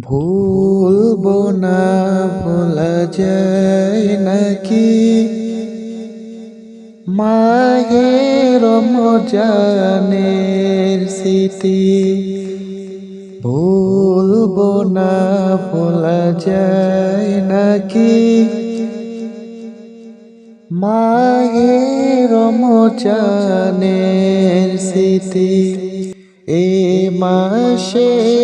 ভুলবো না, ভোলা যায় নাকি? মাহের মজানের স্মৃতি। ভুলবো না, ভোলা যায় নাকি? মাহের মজানের স্মৃতি। এ ওই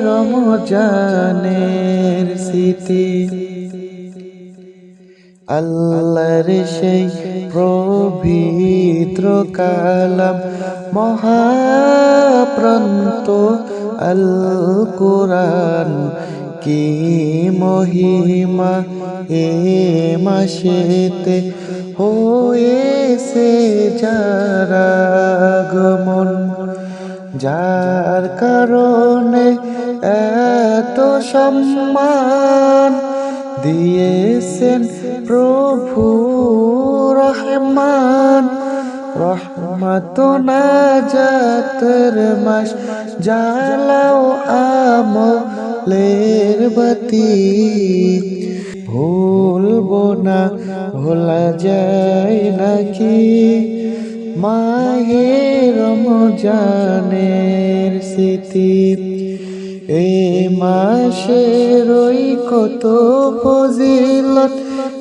রমজানের স্মৃতি। আল্লাহর সেই পবিত্র কালাম, মহাপ্রান্ত আল কোরআন কি মহিমা এ মাসেতে হয়েছে যারা গমন যার কারণে এত সম্মান দিয়েছেন প্রভু রহমান। রহমত না জাতর মাস জ্বালাও আমলের বাতি। ভুলবো না, ভোলা যায় নাকি? মাহে রমজানের স্মৃতি। এ মাসের ওই কত ফজিলত,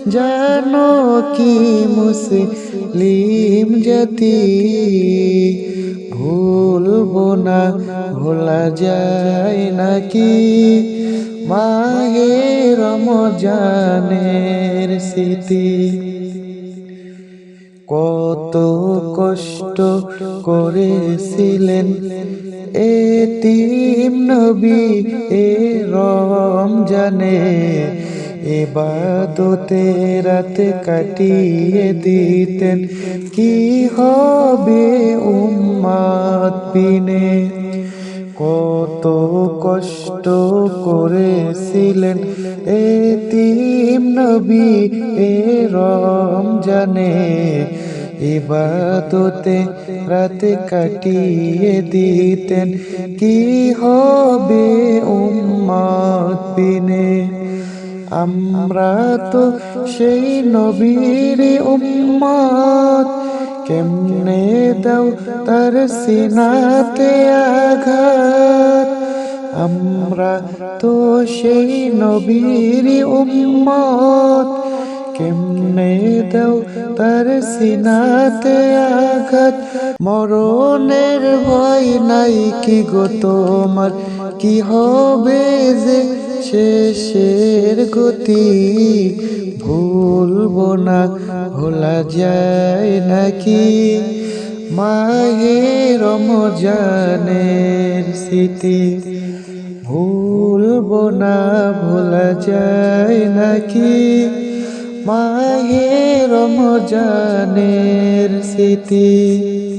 জানো কি মুসলিম জাতি? ভুলবো না, ভোলা যায় নাকি? মাহে রমজানের স্মৃতি। কত কষ্ট করেছিলেন। এতিম নবী এ রমজানে এবাদতে রাত কাটিয়ে দিতেন। কি হবে উম্মাদ বিনে কত কষ্ট করেছিলেন এ এতিম নবী এ রমজানে। ইবাদতে রাত কাটিয়ে দিতেন, কি হবে উম্মত বিনে আমরা তো সেই নবীর উম্মত। কেমনে দাও তার সিনাতে আঘাত? আমরা তো সেই নবীর উম্মত। কেমনে দাও তার সিনাতে আঘাত? মরণের ভয় নাই কি গো তোমার? কি হবে যে শেষের গতি ভুলবো না, ভোলা যায় নাকি? মাহে রমজানের স্মৃতি ভুলবো না, ভোলা যায় নাকি? মাহে রমজানের স্মৃতি